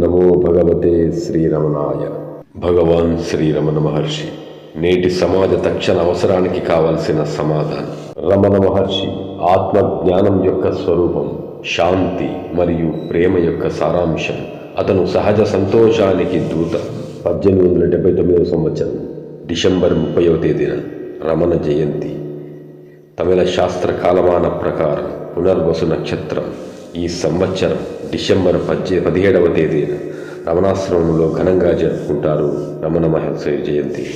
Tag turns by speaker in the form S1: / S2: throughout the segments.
S1: నమో భగవతే శ్రీరమణాయ. భగవాన్ శ్రీరమణ మహర్షి నేటి సమాజ తక్షణ అవసరానికి కావలసిన సమాధానం. రమణ మహర్షి ఆత్మ జ్ఞానం యొక్క స్వరూపం శాంతి మరియు ప్రేమ యొక్క సారాంశం అతను సహజ సంతోషానికి దూత. పద్దెనిమిది వందల డెబ్బై తొమ్మిదవ సంవత్సరం డిసెంబర్ ముప్పైవ తేదీన రమణ జయంతి. తమిళ శాస్త్ర కాలమాన ప్రకారం పునర్వసు నక్షత్రం. ఈ సంవత్సరం డిసెంబర్ పద్దె పదిహేడవ తేదీన రమణాశ్రమంలో ఘనంగా జరుపుకుంటారు రమణ మహోత్సవ జయంతి.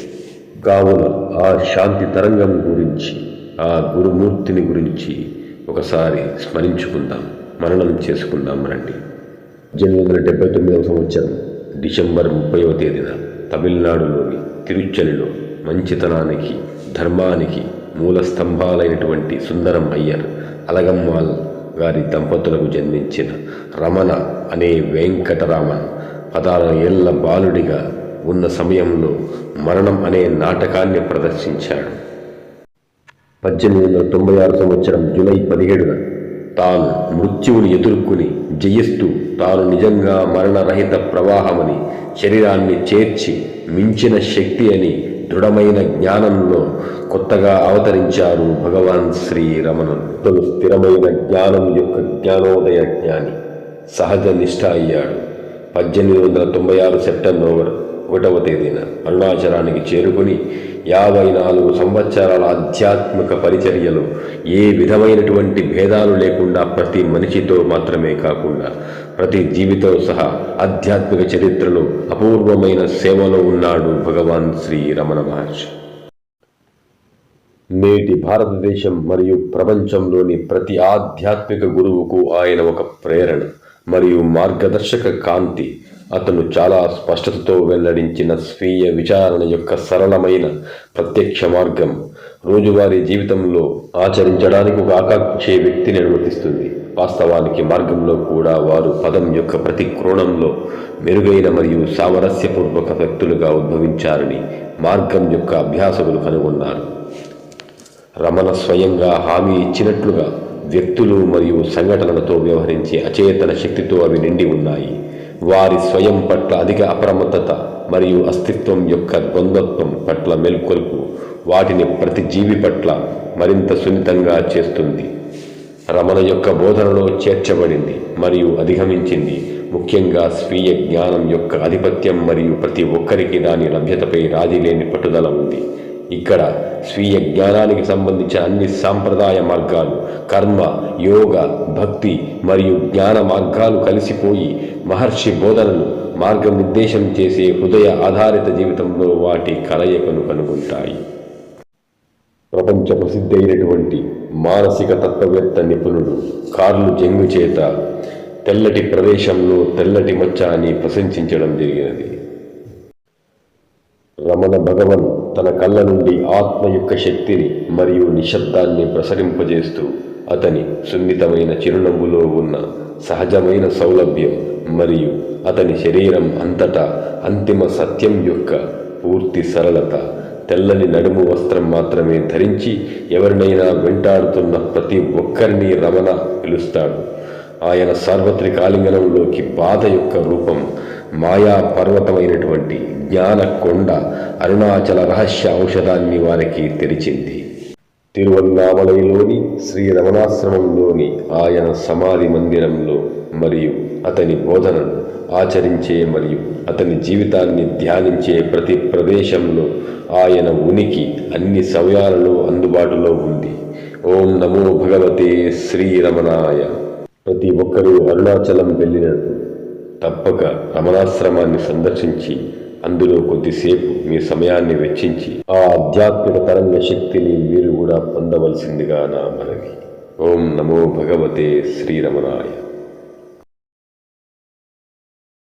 S1: కావున ఆ శాంతి తరంగం గురించి ఆ గురుమూర్తిని గురించి ఒకసారి స్మరించుకుందాం మననం చేసుకుందాం రండి. పద్దెనిమిది వందల డెబ్బై తొమ్మిదవ సంవత్సరం డిసెంబర్ ముప్పైవ తేదీన తమిళనాడులోని తిరుచలిలో మంచితనానికి ధర్మానికి మూల స్తంభాలైనటువంటి సుందరం అయ్యర్ అలగమ్మాల్ గారి దంపతులకు జన్మించిన రమణ అనే వెంకటరామన్ పదహారు ఏళ్ళ బాలుడిగా ఉన్న సమయంలో మరణం అనే నాటకాన్ని ప్రదర్శించాడు. పద్దెనిమిది వందల తొంభై ఆరు సంవత్సరం జూలై పదిహేడున తాను మృత్యువుని ఎదుర్కొని జయిస్తూ తాను నిజంగా మరణరహిత ప్రవాహమని శరీరాన్ని చేర్చి మించిన శక్తి అని దృఢమైన జ్ఞానంలో కొత్తగా అవతరించారు భగవాన్ శ్రీ రమణన్ అతను స్థిరమైన జ్ఞానం యొక్క జ్ఞానోదయ జ్ఞాని. సహజ నిష్ఠ అయ్యాడు. పద్దెనిమిది వందల తొంభై ఆరు సెప్టెంబర్ ఒకటవ తేదీన అరుణాచలానికి చేరుకుని యాభై నాలుగు సంవత్సరాల ఆధ్యాత్మిక పరిచర్యలు ఏ విధమైనటువంటి భేదాలు లేకుండా ప్రతి మనిషితో మాత్రమే కాకుండా ప్రతి జీవితో సహా ఆధ్యాత్మిక చరిత్రలో అపూర్వమైన సేవలో ఉన్నాడు భగవాన్ శ్రీ రమణ మహర్షి. నేటి భారతదేశం మరియు ప్రపంచంలోని ప్రతి ఆధ్యాత్మిక గురువుకు ఆయన ఒక ప్రేరణ మరియు మార్గదర్శక కాంతి అతను చాలా స్పష్టతతో వెల్లడించిన స్వీయ విచారణ యొక్క సరళమైన ప్రత్యక్ష మార్గం రోజువారీ జీవితంలో ఆచరించడానికి ఒక ఆకాంక్షే వ్యక్తిని అనుమతిస్తుంది. వాస్తవానికి మార్గంలో కూడా వారు పదం యొక్క ప్రతి కోణంలో మెరుగైన మరియు సామరస్యపూర్వక వ్యక్తులుగా ఉద్భవించారని మార్గం యొక్క అభ్యాసకులు కనుగొన్నారు. రమణ స్వయంగా హామీ ఇచ్చినట్లుగా వ్యక్తులు మరియు సంఘటనలతో వ్యవహరించే అచేతన శక్తితో అవి నిండి ఉన్నాయి. వారి స్వయం పట్ల అధిక అప్రమత్తత మరియు అస్తిత్వం యొక్క ద్వంద్వత్వం పట్ల మెల్కొల్పు వాటిని ప్రతి జీవి పట్ల మరింత సున్నితంగా చేస్తుంది. రమణ యొక్క బోధనలో చేర్చబడింది మరియు అధిగమించింది ముఖ్యంగా స్వీయ జ్ఞానం యొక్క ఆధిపత్యం మరియు ప్రతి ఒక్కరికి దాని లభ్యతపై రాజీ లేని పట్టుదల ఉంది. ఇక్కడ స్వీయ జ్ఞానానికి సంబంధించిన అన్ని సాంప్రదాయ మార్గాలు కర్మ యోగ భక్తి మరియు జ్ఞాన మార్గాలు కలిసిపోయి మహర్షి బోధనలు మార్గనిర్దేశం చేసే హృదయ ఆధారిత జీవితంలో వాటి కలయికను కనుగొంటాయి. ప్రపంచ ప్రసిద్ధి అయినటువంటి మానసిక తత్వవేత్త నిపుణుడు కార్లు జంగు చేత తెల్లటి ప్రదేశంలో తెల్లటి మచ్చ అని ప్రశంసించడం జరిగినది. రమణ భగవన్ తన కళ్ళ నుండి ఆత్మ యొక్క శక్తిని మరియు నిశ్శబ్దాన్ని ప్రసరింపజేస్తూ అతని సున్నితమైన చిరునవ్వులో ఉన్న సహజమైన సౌలభ్యం మరియు అతని శరీరం అంతటా అంతిమ సత్యం యొక్క పూర్తి సరళత తెల్లని నడుము వస్త్రం మాత్రమే ధరించి ఎవరినైనా వెంటాడుతున్న ప్రతి ఒక్కరిని రమణ పిలుస్తాడు. ఆయన సార్వత్రిక ఆలింగనంలోకి బాధ యొక్క రూపం మాయా పర్వతమైనటువంటి జ్ఞాన కొండ అరుణాచల రహస్య ఔషధాన్ని వారికి తెరిచింది. తిరువన్నామలైలోని శ్రీ రమణాశ్రమంలోని ఆయన సమాధి మందిరంలో మరియు అతని బోధనను ఆచరించే మరియు అతని జీవితాన్ని ధ్యానించే ప్రతి ప్రదేశంలో ఆయన ఉనికి అన్ని సమయాలలో అందుబాటులో ఉంది. ఓం నమో భగవతే శ్రీరమణాయ ప్రతి ఒక్కరూ అరుణాచలం వెళ్ళినట్టు తప్పక రమణాశ్రమాన్ని సందర్శించి అందులో కొద్దిసేపు మీ సమయాన్ని వెచ్చించి ఆ ఆధ్యాత్మిక తరంగ శక్తిని మీరు కూడా పొందవలసిందిగా నా మనవి. ఓం నమో భగవతే శ్రీరమణాయ.